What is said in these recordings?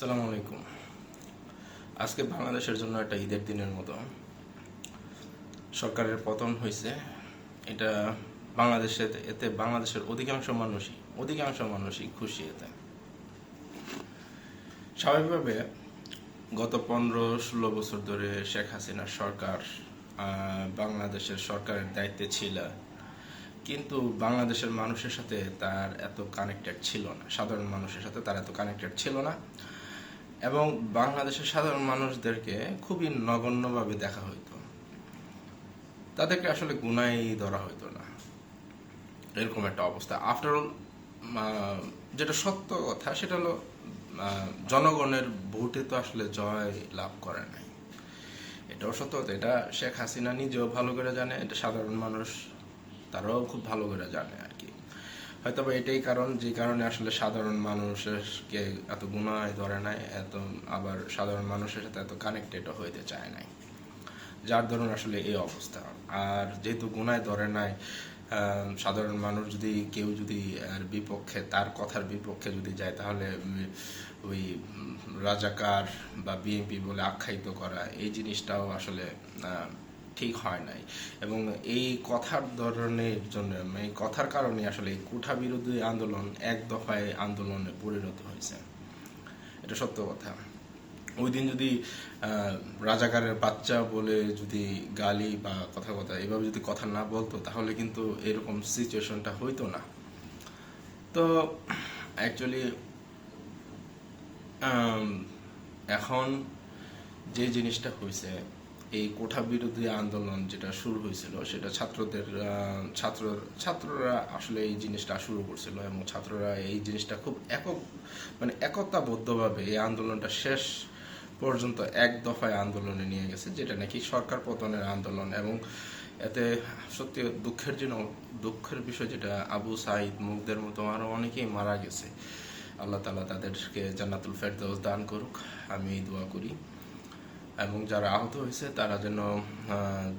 সালাম আলাইকুম। আজকে বাংলাদেশের জন্য একটা ঈদের দিনের মতো। সরকারের পতন হয়েছে। এটা বাংলাদেশে, এতে বাংলাদেশের অধিকাংশ মানুষই অধিকাংশ মানুষই খুশি এতে। স্বাভাবিকভাবে গত পনেরো ষোলো বছর ধরে শেখ হাসিনার সরকার বাংলাদেশের সরকারের দায়িত্বে ছিল। কিন্তু বাংলাদেশের মানুষের সাথে তার এত কানেক্টেড ছিল না। সাধারণ মানুষের সাথে তার এত কানেক্টেড ছিল না। এবং বাংলাদেশের সাধারণ মানুষদেরকে খুবই নগণ্যভাবে দেখা হইতো। তাদেরকে আসলে গুনাই ধরা হইতো না। এরকম একটা অবস্থা। আফটার অল যেটা সত্য কথা, সেটা হলো জনগণের ভোটে তো আসলে জয় লাভ করে নাই। এটাও সত্য কথা। এটা শেখ হাসিনা নিজেও ভালো করে জানে, এটা সাধারণ মানুষ, তারাও খুব ভালো করে জানে আর হয়তো এটাই কারণ, যে কারণে আসলে সাধারণ মানুষকে এত গুণায় ধরে নাই এত আবার সাধারণ মানুষের সাথে এত কানেক্টেডও হইতে চায় নাই। যার ধরুন আসলে এই অবস্থা। আর যেহেতু গুনায়, ধরে নাই সাধারণ মানুষ যদি, কেউ যদি আর বিপক্ষে, তার কথার বিপক্ষে যদি যায়, তাহলে ওই রাজাকার বা বিএনপি বলে আখ্যায়িত করা, এই জিনিসটাও আসলে ঠিক হয় নাই। এবং এই কথার ধরনের জন্য মানে কথার কারণে আসলে কুঠা বিরোধী আন্দোলন এক দফায় আন্দোলনে পরিণত হয়েছে। এটা সত্য কথা। ওই দিন যদি রাজাকারের বাচ্চা বলে যদি গালি বা কথা কথা এভাবে যদি কথা না বলতো, তাহলে কিন্তু এরকম সিচুয়েশনটা হইতো না। তো অ্যাকচুয়ালি এখন যে জিনিসটা হয়েছে এই কোঠা বিরোধী আন্দোলন যেটা শুরু হয়েছিল, সেটা ছাত্রদের ছাত্র, ছাত্ররা আসলে এই জিনিসটা শুরু করছিল এবং ছাত্ররা এই জিনিসটা খুব একক মানে একতাবদ্ধভাবে এই আন্দোলনটা শেষ পর্যন্ত এক দফায় আন্দোলনে নিয়ে গেছে, যেটা নাকি সরকার পতনের আন্দোলন এবং এতে সত্যি দুঃখের জন্য, দুঃখের বিষয় যেটা আবু সাইদ মুগদের মতো আরও অনেকেই মারা গেছে। আল্লাহ তালা তাদেরকে জান্নাতুল ফেরদৌস দান করুক, আমি এই দোয়া করি। এবং যারা আহত হয়েছে, তারা যেন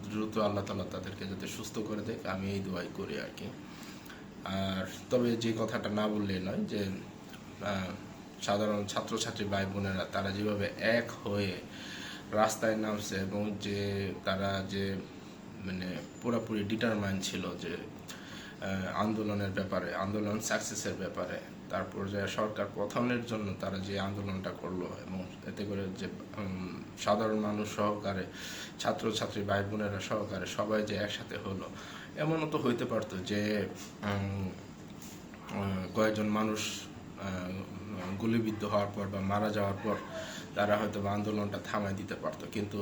দ্রুত আল্লাহ তালা তাদেরকে যাতে সুস্থ করে দেয় আমি এই দোয়াই করি আর কি। আর তবে যে কথাটা না বললে নয় যে সাধারণ ছাত্রছাত্রী ভাই বোনেরা তারা যেভাবে এক হয়ে রাস্তায় নামছে এবং যে তারা যে মানে পুরোপুরি ডিটারমাইন ছিল যে আন্দোলনের ব্যাপারে, আন্দোলন সাকসেসের ব্যাপারে তারপর যে সরকার পতনের জন্য তারা যে আন্দোলনটা করল এবং এতে করে যে সাধারণ মানুষ সহকারে, ছাত্রছাত্রী ভাই বোনেরা সহকারে সবাই যে একসাথে হলো, এমনও তো হইতে পারতো যে কয়েকজন মানুষ গুলিবিদ্ধ হওয়ার পর বা মারা যাওয়ার পর তারা হয়তো বা আন্দোলনটা থামাই দিতে পারতো। কিন্তু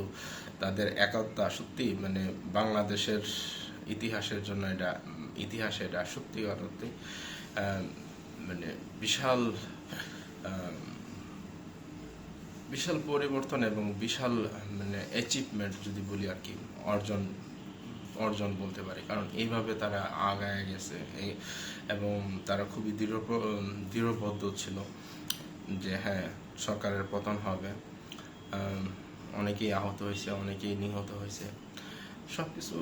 তাদের একতা সত্যি মানে বাংলাদেশের ইতিহাসের জন্য এটা ইতিহাসে এটা সত্যি অর্থে মানে বিশাল বিশাল পরিবর্তন এবং বিশাল মানে অ্যাচিভমেন্ট যদি বলি আর কি, অর্জন অর্জন বলতে পারি। কারণ এইভাবে তারা আগায় গেছে। এবং তারা খুবই দৃঢ়, দৃঢ়বদ্ধ ছিল যে হ্যাঁ সরকারের পতন হবে। অনেকেই আহত হয়েছে, অনেকেই নিহত হয়েছে। সব কিছু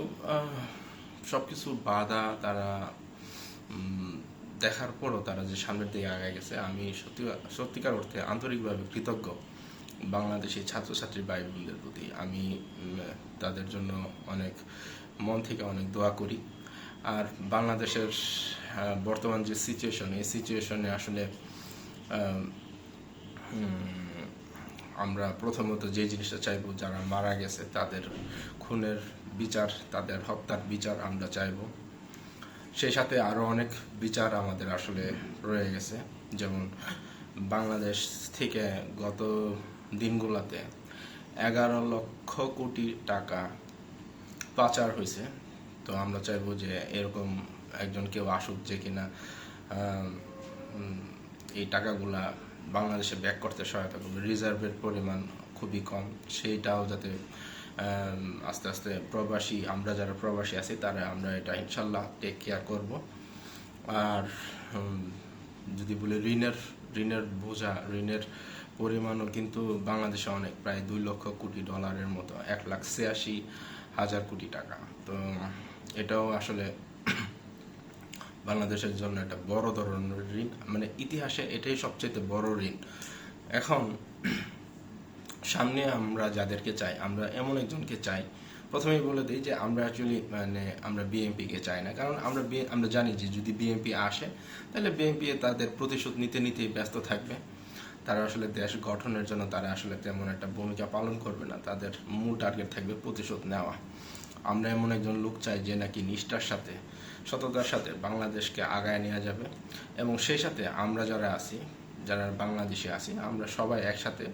সব কিছু বাধা তারা দেখার পরও তারা যে সামনের দিকে আগে গেছে, আমি সত্যি, সত্যিকার অর্থে আন্তরিকভাবে কৃতজ্ঞ বাংলাদেশি ছাত্রছাত্রী ভাই বোনদের প্রতি। আমি তাদের জন্য অনেক, মন থেকে অনেক দোয়া করি। আর বাংলাদেশের বর্তমান যে সিচুয়েশন এই সিচুয়েশনে আসলে আমরা প্রথমত যে জিনিসটা চাইব, যারা মারা গেছে, তাদের খুনের বিচার, তাদের হত্যার বিচার আমরা চাইব। সেই সাথে আরও অনেক বিচার আমাদের আসলে রয়ে গেছে। যেমন বাংলাদেশ থেকে গত দিনগুলোতে এগারো লক্ষ কোটি টাকা পাচার হয়েছে। তো আমরা চাইব যে এরকম একজন কেউ আসুক যে কিনা এই টাকাগুলা বাংলাদেশে ব্যাক করতে সহায়তা করবে। রিজার্ভের পরিমাণ খুবই কম। সেইটাও যাতে আস্তে আস্তে প্রবাসী, আমরা যারা প্রবাসী আছি, তারা আমরা এটা ইনশাল্লাহ টেক কেয়ার করব। আর যদি বলি ঋণের ঋণের বোঝা, ঋণের পরিমাণও কিন্তু বাংলাদেশে অনেক, প্রায় দুই লক্ষ কোটি ডলারের মতো, এক লাখ ছিয়াশি হাজার কোটি টাকা। তো এটাও আসলে বাংলাদেশের জন্য একটা বড় ধরনের ঋণ মানে ইতিহাসে এটাই সবচেয়ে বড় ঋণ। এখন সামনে আমরা যাদেরকে চাই, আমরা এমন একজনকে চাই। প্রথমেই বলে দিই যে আমরা অ্যাকচুয়ালি মানে আমরা বিএনপিকে চাই না। কারণ আমরা আমরা জানি যে যদি বিএনপি আসে, তাহলে বিএনপি তাদের প্রতিশোধ নিতে, নিতেই ব্যস্ত থাকবে। তারা আসলে দেশ গঠনের জন্য তারা আসলে তেমন একটা ভূমিকা পালন করবে না। তাদের মূল টার্গেট থাকবে প্রতিশোধ নেওয়া। আমরা এমন একজন লোক চাই যে নাকি নিষ্ঠার সাথে, সততার সাথে বাংলাদেশকে আগায় নেওয়া যাবে। এবং সেই সাথে আমরা যারা আছি যারা বাংলাদেশে আছি, আমরা সবাই একসাথে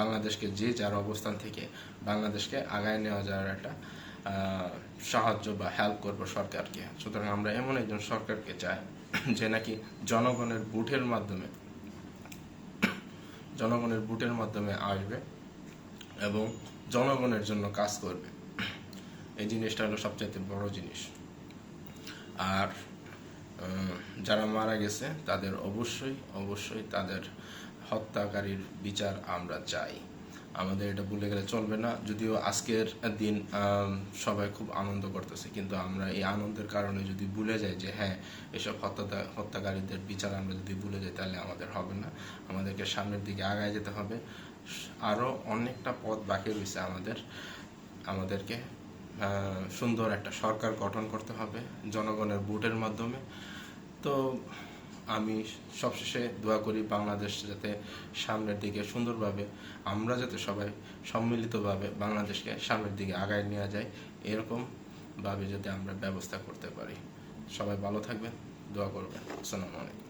বাংলাদেশকে যে যার অবস্থান থেকে বাংলাদেশকে আগায় নেওয়া যাওয়ার একটা সাহায্য বা হেল্প করব সরকারকে। সুতরাং আমরা এমন একজন সরকারকে চাই যে নাকি জনগণের বুটের মাধ্যমে, জনগণের বুটের মাধ্যমে আসবে এবং জনগণের জন্য কাজ করবে। এই জিনিসটা হলো সবচাইতে বড় জিনিস। আর যারা মারা গেছে, তাদের অবশ্যই অবশ্যই তাদের হত্যাকারীর বিচার আমরা চাই। আমাদের এটা ভুলে গেলে চলবে না। যদিও আজকের দিন সবাই খুব আনন্দ করতেছে, কিন্তু আমরা এই আনন্দের কারণে যদি ভুলে যাই যে হ্যাঁ এসব হত্যা হত্যাকারীদের বিচার আমরা যদি ভুলে যাই, তাহলে আমাদের হবে না। আমাদেরকে সামনের দিকে আগায় যেতে হবে। আরও অনেকটা পথ বাকি রয়েছে আমাদের, আমাদেরকে সুন্দর একটা সরকার গঠন করতে হবে জনগণের ভোটের মাধ্যমে। তো আমি সবশেষে দোয়া করি বাংলাদেশ যাতে সামনের দিকে সুন্দরভাবে, আমরা যাতে সবাই সম্মিলিতভাবে বাংলাদেশকে সামনের দিকে আগায় নেওয়া যায় এরকম ভাবে যাতে আমরা ব্যবস্থা করতে পারি। সবাই ভালো থাকবেন, দোয়া করবেন। আসসালামু আলাইকুম।